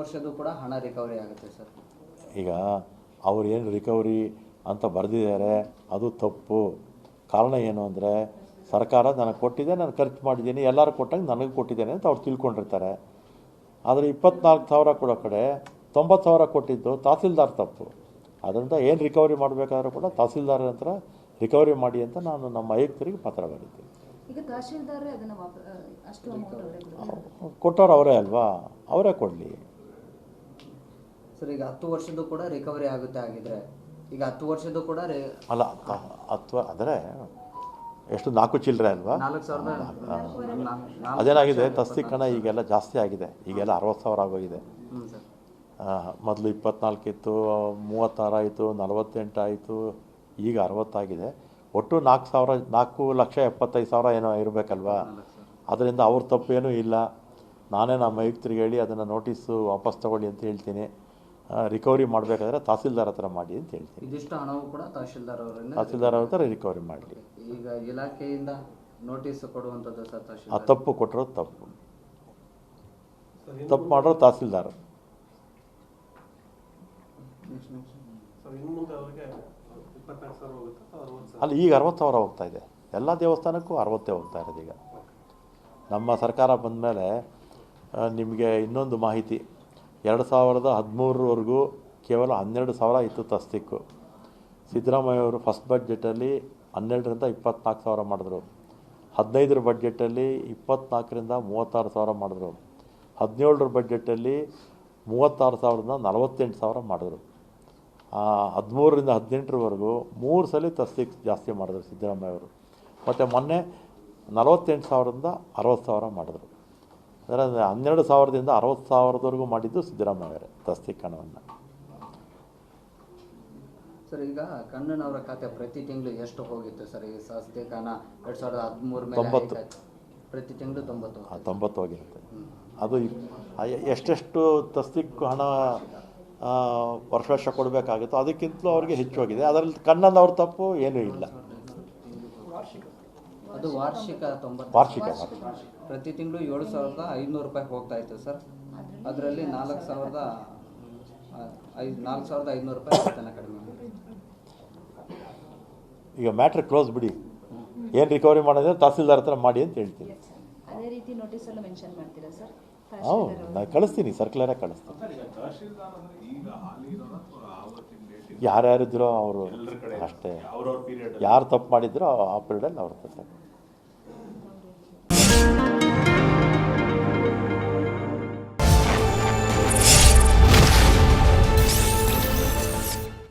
ವರ್ಷದ್ದು ಕೂಡ ಹಣ ರಿಕವರಿ ಆಗುತ್ತೆ ಸರ್. ಈಗ ಅವ್ರು ಏನು ರಿಕವರಿ ಅಂತ ಬರೆದಿದ್ದಾರೆ ಅದು ತಪ್ಪು. ಕಾರಣ ಏನು ಅಂದರೆ ಸರ್ಕಾರ ನನಗೆ ಕೊಟ್ಟಿದೆ ನಾನು ಖರ್ಚು ಮಾಡಿದ್ದೀನಿ ಎಲ್ಲರೂ ಕೊಟ್ಟಂಗೆ ನನಗೆ ಕೊಟ್ಟಿದ್ದೇನೆ ಅಂತ ಅವ್ರು ತಿಳ್ಕೊಂಡಿರ್ತಾರೆ. ಆದರೆ ಇಪ್ಪತ್ನಾಲ್ಕು ಸಾವಿರ ಕೊಡೋ ಕಡೆ ತೊಂಬತ್ತು ಸಾವಿರ ಕೊಟ್ಟಿದ್ದು ತಹಸೀಲ್ದಾರ್ ತಪ್ಪು. ಅದರಿಂದ ಏನು ರಿಕವರಿ ಮಾಡಬೇಕಾದ್ರೂ ಕೂಡ ತಹಸೀಲ್ದಾರ್ ಹತ್ರ ರಿಕವರಿ ಮಾಡಿ ಅಂತ ನಾನು ನಮ್ಮ ಆಯುಕ್ತರಿಗೆ ಪತ್ರ ಕೊಡ್ತಾರೆ ಕೊಟ್ಟವ್ರು ಅವರೇ ಅಲ್ವಾ? ಅವರೇ ಕೊಡಲಿ. ಸರ್ ಈಗ ಹತ್ತು ವರ್ಷದ್ದು ಕೂಡ ರಿಕವರಿ ಆಗುತ್ತೆ ಆಗಿದ್ರೆ ಈಗ ಹತ್ತು ವರ್ಷದ್ದು ಕೂಡ ಅಲ್ಲ ಅಥವಾ ಆದರೆ ಎಷ್ಟು ನಾಲ್ಕು ಚಿಲ್ಲರೆ ಅಲ್ವಾ? ಅದೇನಾಗಿದೆ ತಸ್ತಿ ಕಣ ಈಗೆಲ್ಲ ಜಾಸ್ತಿ ಆಗಿದೆ. ಈಗೆಲ್ಲ ಅರವತ್ತು ಸಾವಿರ ಆಗೋಗಿದೆ. ಮೊದಲು ಇಪ್ಪತ್ನಾಲ್ಕು ಇತ್ತು ಮೂವತ್ತಾರು ಆಯಿತು ನಲವತ್ತೆಂಟು ಆಯಿತು ಈಗ ಅರವತ್ತಾಗಿದೆ ಒಟ್ಟು ನಾಲ್ಕು ಸಾವಿರ ನಾಲ್ಕು ಲಕ್ಷ ಎಪ್ಪತ್ತೈದು ಸಾವಿರ ಏನೋ ಇರಬೇಕಲ್ವಾ? ಅದರಿಂದ ಅವ್ರ ತಪ್ಪೇನೂ ಇಲ್ಲ. ನಾನೇ ನಮ್ಮ ಆಯುಕ್ತರಿಗೆ ಹೇಳಿ ಅದನ್ನು ನೋಟಿಸು ವಾಪಸ್ ತಗೊಳ್ಳಿ ಅಂತ ಹೇಳ್ತೀನಿ. ರಿಕವರಿ ಮಾಡಬೇಕಾದ್ರೆ ತಹಸೀಲ್ದಾರ್ ಹತ್ರ ಮಾಡಿ ಅಂತ ಹೇಳ್ತೀನಿ. ಇದಿಷ್ಟು ಹಣವು ಕೂಡ ತಹಶೀಲ್ದಾರ್ ಅವರಿಂದ ತಹಸೀಲ್ದಾರ್ ಹತ್ರ ರಿಕವರಿ ಮಾಡಲಿ. ಈಗ ಇಲಾಖೆಯಿಂದ ನೋಟಿಸ್ ಕೊಡುವಂಥದ್ದು ಸರ್ ಆ ತಪ್ಪು ಕೊಟ್ಟಿರೋದು ತಪ್ಪು. ತಪ್ಪು ಮಾಡೋರು ತಹಸೀಲ್ದಾರ್. ಅಲ್ಲಿ ಈಗ ಅರವತ್ತು ಸಾವಿರ ಹೋಗ್ತಾ ಇದೆ. ಎಲ್ಲ ದೇವಸ್ಥಾನಕ್ಕೂ ಅರವತ್ತೇ ಹೋಗ್ತಾ ಇರೋದು ಈಗ. ನಮ್ಮ ಸರ್ಕಾರ ಬಂದಮೇಲೆ ನಿಮಗೆ ಇನ್ನೊಂದು ಮಾಹಿತಿ. ಎರಡು ಸಾವಿರದ ಹದಿಮೂರರವರೆಗೂ ಕೇವಲ ಹನ್ನೆರಡು ಸಾವಿರ ಇತ್ತು ತಸ್ತಿಕ್ಕು. ಸಿದ್ದರಾಮಯ್ಯ ಅವರು ಫಸ್ಟ್ ಬಡ್ಜೆಟಲ್ಲಿ ಹನ್ನೆರಡರಿಂದ ಇಪ್ಪತ್ನಾಲ್ಕು ಸಾವಿರ ಮಾಡಿದ್ರು. ಹದಿನೈದರ ಬಡ್ಜೆಟಲ್ಲಿ ಇಪ್ಪತ್ನಾಲ್ಕರಿಂದ ಮೂವತ್ತಾರು ಸಾವಿರ ಮಾಡಿದ್ರು. ಹದಿನೇಳರ ಬಡ್ಜೆಟಲ್ಲಿ ಮೂವತ್ತಾರು ಸಾವಿರದಿಂದ ನಲವತ್ತೆಂಟು ಸಾವಿರ ಮಾಡಿದ್ರು. ಹದಿಮೂರರಿಂದ ಹದಿನೆಂಟರವರೆಗೂ ಮೂರು ಸಲ ತಸ್ತಿಕ್ ಜಾಸ್ತಿ ಮಾಡಿದ್ರು ಸಿದ್ದರಾಮಯ್ಯ ಅವರು. ಮತ್ತು ಮೊನ್ನೆ ನಲವತ್ತೆಂಟು ಸಾವಿರದಿಂದ ಅರವತ್ತು ಸಾವಿರ ಮಾಡಿದ್ರು. ಅದರ ಹನ್ನೆರಡು ಸಾವಿರದಿಂದ ಅರವತ್ತು ಸಾವಿರದವರೆಗೂ ಮಾಡಿದ್ದು ಸಿದ್ದರಾಮಯ್ಯ ಅವರೇ ತಸ್ತಿಕ್ ಹಣವನ್ನು ಸರ್ ಈಗ ಕಣ್ಣನವರ ಖಾತೆ ಪ್ರತಿ ತಿಂಗಳು ಎಷ್ಟು ಹೋಗಿತ್ತು ಸರ್? ಈ ಸಸ್ತಿ ಕಣ ಎರಡು ಸಾವಿರದ ಹದಿಮೂರು ತೊಂಬತ್ತು. ಪ್ರತಿ ತಿಂಗಳು ತೊಂಬತ್ತು ಆ ತೊಂಬತ್ತು ಹೋಗಿರುತ್ತೆ. ಅದು ಎಷ್ಟೆಷ್ಟು ತಸ್ತಿಕ್ ಹಣ ಆ, ವರ್ಷ ವರ್ಷ ಕೊಡಬೇಕಾಗುತ್ತೋ ಅದಕ್ಕಿಂತಲೂ ಅವ್ರಿಗೆ ಹೆಚ್ಚು ಹೋಗಿದೆ. ಅದರಲ್ಲಿ ಕಣ್ಣಲ್ಲಿ ಅವ್ರ ತಪ್ಪು ಏನೂ ಇಲ್ಲ. ಅದು ವಾರ್ಷಿಕ ತೊಂಬತ್ತು ವಾರ್ಷಿಕ ವಾರ್ಷಿಕ. ಪ್ರತಿ ತಿಂಗಳು ಏಳು ಸಾವಿರದ ಐನೂರು ರೂಪಾಯಿ ಹೋಗ್ತಾ ಇತ್ತು ಸರ್. ಅದರಲ್ಲಿ ನಾಲ್ಕು ಸಾವಿರದ ಐದು ನಾಲ್ಕು ಸಾವಿರದ ಐನೂರು ರೂಪಾಯಿ ವೇತನ ಕಡಿಮೆ. ಈಗ ಮ್ಯಾಟ್ರ್ ಕ್ಲೋಸ್ ಬಿಡಿ. ಏನು ರಿಕವರಿ ಮಾಡೋದ್ರೆ ತಹಸೀಲ್ದಾರ್ ಹತ್ರ ಮಾಡಿ ಅಂತ ಹೇಳ್ತೀನಿ. ಅದೇ ರೀತಿ ನೋಟಿಸ್ ಅಲ್ಲೂ ಮೆನ್ಷನ್ ಮಾಡ್ತೀರಾ ಸರ್ ಹ್ಞೂ ನಾನು ಕಳಿಸ್ತೀನಿ ಸರ್ಕ್ಯುಲರೇ ಕಳಿಸ್ತೀನಿ. ಯಾರ್ಯಾರಿದ್ರೋ ಅವರು ಅಷ್ಟೇ. ಯಾರು ತಪ್ಪು ಮಾಡಿದ್ರೋ ಆ ಪೀರಿಯಡಲ್ಲಿ ಅವ್ರ ಹತ್ರ